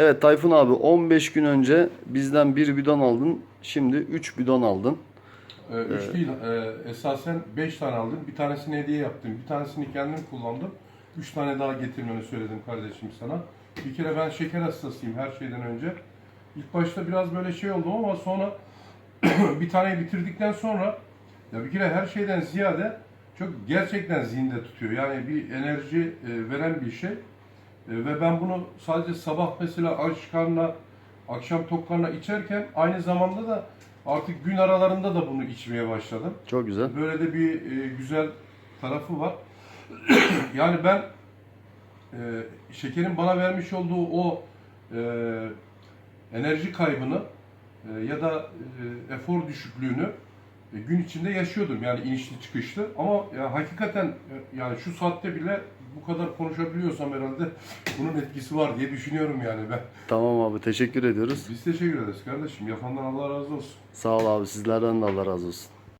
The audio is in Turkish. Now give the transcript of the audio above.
Evet Tayfun abi 15 gün önce bizden bir bidon aldın. Şimdi 3 bidon aldın. Ee, üç değil, e, esasen beş tane aldım. Bir tanesini hediye yaptım, bir tanesini kendim kullandım. Üç tane daha getirmeni söyledim kardeşim sana. Bir kere ben şeker hastasıyım her şeyden önce. İlk başta biraz böyle şey oldum ama sonra bir taneyi bitirdikten sonra ya bir kere her şeyden ziyade çok gerçekten zinde tutuyor. Yani bir enerji e, veren bir şey. E, ve ben bunu sadece sabah mesela aç karnına, akşam tok karnına içerken aynı zamanda da artık gün aralarında da bunu içmeye başladım. Çok güzel. Böyle de bir e, güzel tarafı var. yani ben e, şekerin bana vermiş olduğu o e, enerji kaybını e, ya da e, efor düşüklüğünü gün içinde yaşıyordum. Yani inişli çıkışlı. Ama ya, hakikaten e, yani şu saatte bile bu kadar konuşabiliyorsam herhalde bunun etkisi var diye düşünüyorum yani ben. Tamam abi teşekkür ediyoruz. Biz teşekkür ederiz kardeşim. Yapandan Allah razı olsun. Sağ ol abi sizlerden de Allah razı olsun.